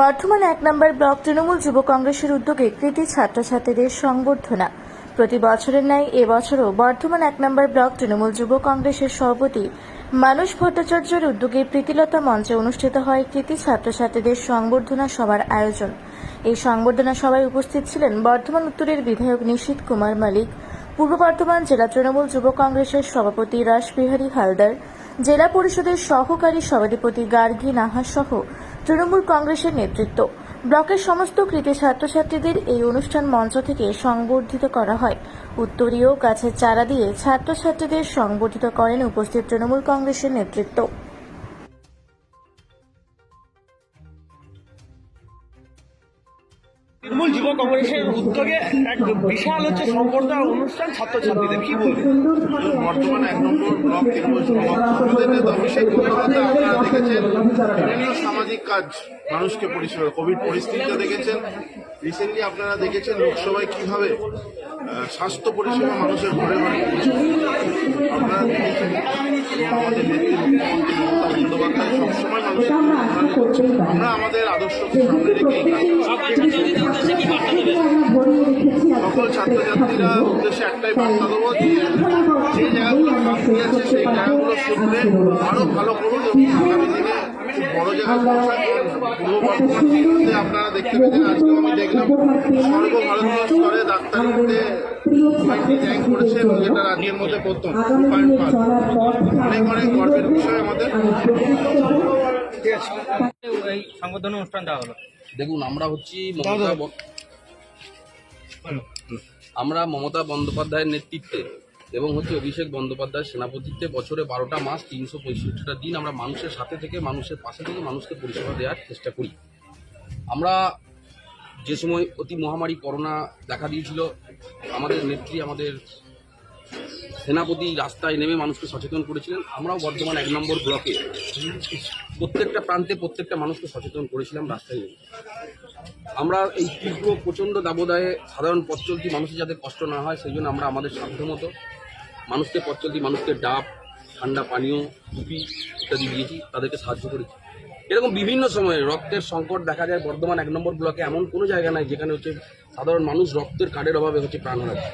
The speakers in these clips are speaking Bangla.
বর্ধমান এক নম্বর ব্লক তৃণমূল যুব কংগ্রেসের উদ্যোগে কৃতি ছাত্রছাত্রীদের সংবর্ধনা। প্রতি বছরের ন্যায় এবছরও বর্ধমান এক নম্বর ব্লক তৃণমূল যুব কংগ্রেসের সভাপতি মানুষ ভট্টাচার্যের উদ্যোগে প্রীতিলতা মঞ্চে অনুষ্ঠিত হয় কৃতি ছাত্রছাত্রীদের সংবর্ধনা সভার আয়োজন। এই সংবর্ধনা সভায় উপস্থিত ছিলেন বর্ধমান উত্তরের বিধায়ক নিশীত কুমার মালিক, পূর্ব বর্ধমান জেলা তৃণমূল যুব কংগ্রেসের সভাপতি রাসবিহারী হালদার, জেলা পরিষদের সহকারী সভাধিপতি গার্গী নাহা সহ তৃণমূল কংগ্রেসের নেতৃত্ব। ব্লকের সমস্ত কৃতি ছাত্রছাত্রীদের এই অনুষ্ঠান মঞ্চ থেকে সংবর্ধিত করা হয়। উত্তরীয় গাছের চারা দিয়ে ছাত্রছাত্রীদের সংবর্ধিত করেন উপস্থিত তৃণমূল কংগ্রেসের নেতৃত্ব। তৃণমূল যুব কংগ্রেসের উদ্যোগে এক বিশাল হচ্ছে সম্বর্ধনা অনুষ্ঠান কি বর্তমানে এক নম্বর দেখেছেন, বিভিন্ন সামাজিক কাজ মানুষকে পরিষেবা কোভিড পরিস্থিতিটা দেখেছেন। রিসেন্টলি আপনারা দেখেছেন লোকসভায় কীভাবে স্বাস্থ্য পরিষেবা মানুষের ঘরে ঘরে এবং আমাদের বন্দ্যোপাধ্যায় সবসময় আমরা আমাদের সামনে রেখে। সকল ছাত্রছাত্রীরা উদ্দেশ্যে একটাই বার্তা দেবো যে যে জায়গাগুলো সেই জায়গাগুলো শুনলে আরও ভালো করুন এবং আগামী দিনে বড় জায়গায় পূর্ব বর্ধমান আপনারা দেখতে পেতেন আজকেও আমি দেখলাম সর্বভারতীয় স্তরে ডাক্তারিতে র্যাঙ্ক করেছে এবং যেটা রাজ্যের মধ্যে প্রথম অনেক অনেক গর্বের বিষয় আমাদের। এই সংবর্ধনা অনুষ্ঠান দেওয়া হলো। দেখুন আমরা হচ্ছি আমরা মমতা বন্দ্যোপাধ্যায়ের নেতৃত্বে এবং হচ্ছে অভিষেক বন্দ্যোপাধ্যায় সেনাপতিত্বে বছরে বারোটা মাস তিনশো পঁয়ষট্টিটা দিন আমরা মানুষের সাথে থেকে, মানুষের পাশে থেকে মানুষকে পরিষেবা দেওয়ার চেষ্টা করি। আমরা যে সময় অতি মহামারী করোনা দেখা দিয়েছিল, আমাদের নেত্রী, আমাদের সেনাপতি রাস্তায় নেমে মানুষকে সচেতন করেছিলেন। আমরাও বর্ধমান এক নম্বর ব্লকে প্রত্যেকটা প্রান্তে প্রত্যেকটা মানুষকে সচেতন করেছিলাম রাস্তায় নেমে। আমরা এই তীব্র প্রচণ্ড দাবদাহে সাধারণ পথ চলতি মানুষের যাতে কষ্ট না হয়, সেই জন্য আমরা আমাদের সাধ্যমতো মানুষকে পথ চলতি, মানুষকে ডাব, ঠান্ডা পানীয়, টুপি ইত্যাদি দিয়েছি তাদেরকে সাহায্য করেছি এরকম বিভিন্ন সময়ে রক্তের সংকট দেখা যায় বর্ধমান এক নম্বর ব্লকে, এমন কোনো জায়গা নাই যেখানে হচ্ছে সাধারণ মানুষ রক্তের কার্ডের অভাবে হচ্ছে প্রাণ হারাচ্ছে।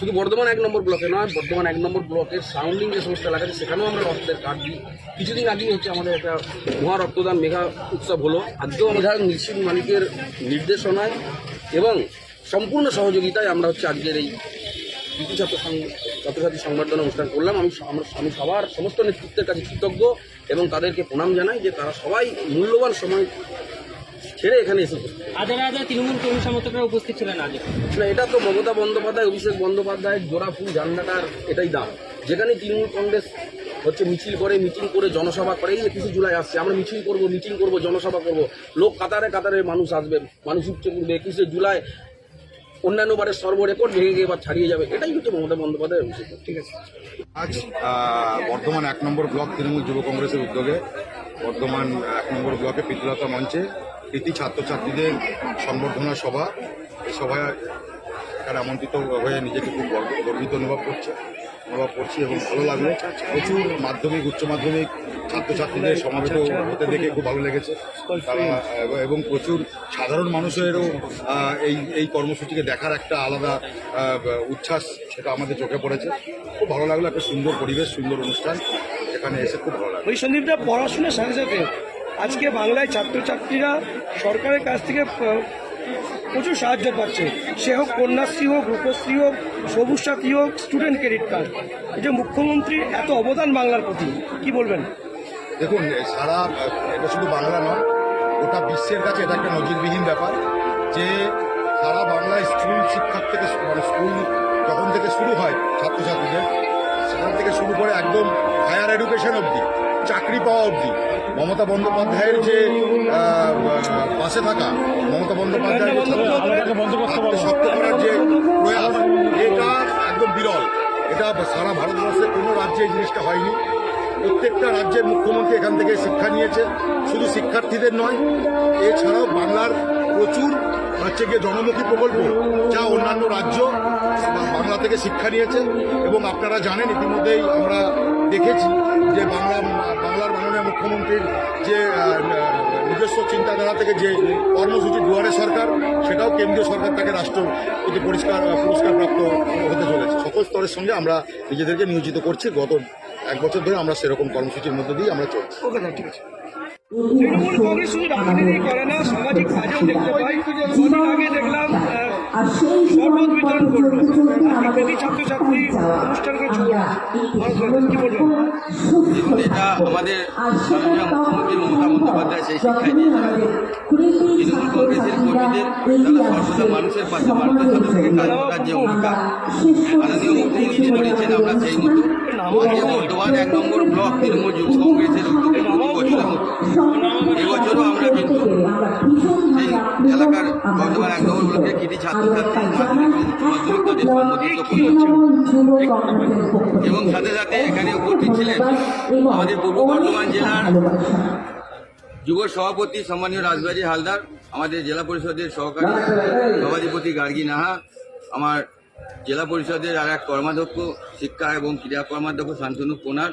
শুধু বর্ধমান এক নম্বর ব্লকে নয়, বর্ধমান এক নম্বর ব্লকের সাউন্ডিং যে সমস্ত এলাকা আছে, সেখানেও আমরা রক্তের কার্ড দিই। কিছুদিন আগেই হচ্ছে আমাদের একটা মহা রক্তদান মেঘা উৎসব হলো। আজকেও বিধায়ক নিশ্চিত মালিকের নির্দেশনায় এবং সম্পূর্ণ সহযোগিতায় আমরা হচ্ছে আজকের এই ছাত্র সং- ছাত্রছাত্রী সংবর্ধনা অনুষ্ঠান করলাম। আমি আমি সবার সমস্ত নেতৃত্বের কাছে কৃতজ্ঞ এবং তাদেরকে প্রণাম জানাই যে তারা সবাই মূল্যবান সময় ছেড়ে এখানে এসে। হাজার হাজার তৃণমূল কর্মী সমর্থকরা উপস্থিত ছিলেন আজ না এটা তো মমতা বন্দ্যোপাধ্যায় অভিষেক বন্দ্যোপাধ্যায়ের জোড়া ফুল জান্ডাটার এটাই দাম। যেখানে তৃণমূল কংগ্রেস হচ্ছে মিছিল করে মিটিং করে জনসভা করে এই একুশে জুলাই আসছে আমরা মিছিল করব মিটিং করব জনসভা করব। লোক কাতারে কাতারে মানুষ আসবে মানুষ উঠছে করবে একুশে জুলাই অন্যান্য বারের সর্ব রেকর্ড ভেঙে গিয়ে এবার ছাড়িয়ে যাবে এটাই হচ্ছে মমতা বন্দ্যোপাধ্যায়ের অভিষেক ঠিক আছে। আজ বর্ধমান এক নম্বর ব্লক তৃণমূল যুব কংগ্রেসের উদ্যোগে বর্ধমান এক নম্বর ব্লকে পিতলতা মঞ্চে কৃতি ছাত্রছাত্রীদের সংবর্ধনা সভা এই সভায় এখানে আমন্ত্রিত হয়ে নিজেকে খুব গর্ব- গর্বিত অনুভব করছে, অনুভব করছি এবং ভালো লাগল। প্রচুর মাধ্যমিক, উচ্চ মাধ্যমিক ছাত্রছাত্রীদের সমাবেত হতে দেখে খুব ভালো লেগেছে। তারা, এবং প্রচুর সাধারণ মানুষেরও এই এই কর্মসূচিকে দেখার একটা আলাদা উচ্ছ্বাস সেটা আমাদের চোখে পড়েছে। খুব ভালো লাগল, একটা সুন্দর পরিবেশ, সুন্দর অনুষ্ঠান। এখানে এসে খুব ভালো লাগল। ওই সন্দীপটা পড়াশোনার সাথে সাথে আজকে বাংলায় ছাত্রছাত্রীরা সরকারের কাছ থেকে প্রচুর সাহায্য পাচ্ছে। সে হোক কন্যাশ্রী হোক, রূপশ্রী হোক, সবুজ সাথী হোক স্টুডেন্ট ক্রেডিট কার্ড এই যে মুখ্যমন্ত্রীর এত অবদান বাংলার প্রতি, কি বলবেন? দেখুন সারা, এটা শুধু বাংলা নয়, গোটা বিশ্বের কাছে এটা একটা নজিরবিহীন ব্যাপার যে সারা বাংলায় স্কুল শিক্ষার থেকে মানে স্কুল যখন থেকে শুরু হয় ছাত্রছাত্রীদের সেখান থেকে শুরু করে একদম হায়ার এডুকেশন অবধি। চাকরি পাওয়া অবধি। মমতা বন্দ্যোপাধ্যায়ের যে পাশে থাকা মমতা বন্দ্যোপাধ্যায়ের যে আত্মশক্ত করার যে প্রয়াস এটা একদম বিরল। এটা সারা ভারতবর্ষের কোনো রাজ্যে এই জিনিসটা হয়নি। প্রত্যেকটা রাজ্যের মুখ্যমন্ত্রী এখান থেকে শিক্ষা নিয়েছে। শুধু শিক্ষার্থীদের নয় এছাড়াও বাংলার প্রচুর হচ্ছে গিয়ে জনমুখী প্রকল্প যা অন্যান্য রাজ্য বাংলা থেকে শিক্ষা নিয়েছে। এবং আপনারা জানেন ইতিমধ্যেই আমরা দেখেছি যে বাংলা মাননীয় মুখ্যমন্ত্রীর যে নিজস্ব চিন্তাধারা থেকে যে কর্মসূচি দুয়ারে সরকার, সেটাও কেন্দ্রীয় সরকার তাকে রাষ্ট্রপতি পরিষ্কার পুরস্কার প্রাপ্ত হতে চলেছে। সকল স্তরের সঙ্গে আমরা নিজেদেরকে নিয়োজিত করছি। গত এক বছর ধরে আমরা সেরকম কর্মসূচির মধ্যে দিয়ে আমরা চলছি। ওকে ঠিক আছে। তৃণমূল কংগ্রেস শুধু রাজনীতি করে না, সামাজিক কাজেও দেখতে পাই। ছাত্রছাত্রী আমাদের মুখ্যমন্ত্রী মমতা বন্দ্যোপাধ্যায় সেই শিক্ষাই তৃণমূল কংগ্রেসের কর্মীদের তারা সর্বদা মানুষের পাশে মানুষের সাথে থেকে কাজ করার যে অঙ্গীকার মাননীয় মুখ্যমন্ত্রী করেছেন আমরা সেই মতো এক নম্বর ব্লক তৃণমূল যুব কংগ্রেসের উদ্যোগে এবছরও আমরা কিন্তু এলাকার বর্তমান এক নম্বর ব্লকের কৃতি ছাত্রছাত্রী এবং সাথে সাথে এখানে উপস্থিত ছিলেন আমাদের পূর্ব বর্ধমান জেলার যুব সভাপতি সম্মানীয় রাজবাড়ি হালদার আমাদের জেলা পরিষদের সহকারী সভাধিপতি গার্গী নাহা আমার জেলা পরিষদের আর এক কর্মাধ্যক্ষ শিক্ষা এবং ক্রীড়া কর্মাধ্যক্ষ শান্তনু কোনার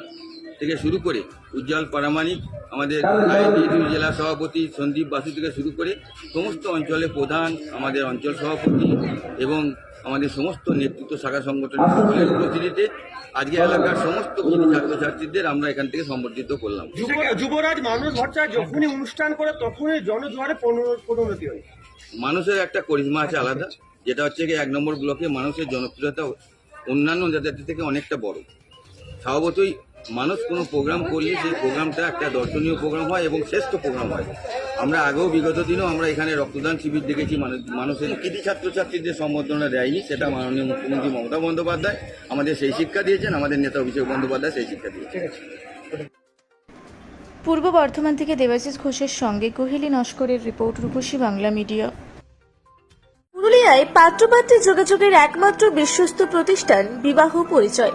থেকে শুরু করে উজ্জ্বল পারামানিক আমাদের জেলা সভাপতি সন্দীপ বাসু থেকে শুরু করে সমস্ত অঞ্চলের প্রধান আমাদের অঞ্চল সভাপতি এবং আমাদের সমস্ত নেতৃত্ব শাখা সংগঠনের উপস্থিতিতে আজকে এলাকার সমস্ত ছাত্রছাত্রীদের আমরা এখান থেকে সম্বর্ধিত করলাম। যুবরাজ মানুষ ভট্টাচার্য যখনই অনুষ্ঠান করে তখনই জনজোয়ারে পরিণতি হয়। মানুষের একটা করিশ্মা আছে আলাদা যেটা হচ্ছে কি এক নম্বর ব্লকে মানুষের জনপ্রিয়তা অন্যান্য জাতির থেকে অনেকটা বড়। স্বভাবতই মানুষ কোনো প্রোগ্রাম করলে সেই প্রোগ্রামটা একটা দর্শনীয় প্রোগ্রাম হয় এবং শ্রেষ্ঠ প্রোগ্রাম হয়। আমরা আগেও বিগত দিনেও আমরা এখানে রক্তদান শিবির দেখেছি মানুষের কৃতি ছাত্রছাত্রীদের সম্বর্ধনা দেয়নি সেটা মাননীয় মুখ্যমন্ত্রী মমতা বন্দ্যোপাধ্যায় আমাদের সেই শিক্ষা দিয়েছেন আমাদের নেতা অভিষেক বন্দ্যোপাধ্যায় সেই শিক্ষা দিয়েছেন। পূর্ব বর্ধমান থেকে দেবাশিস ঘোষের সঙ্গে কোহেলি নস্করের রিপোর্ট রূপসী বাংলা মিডিয়া। পুরুলিয়ায় পাত্রপাত্রী যোগাযোগের একমাত্র বিশ্বস্ত প্রতিষ্ঠান বিবাহ পরিচয়।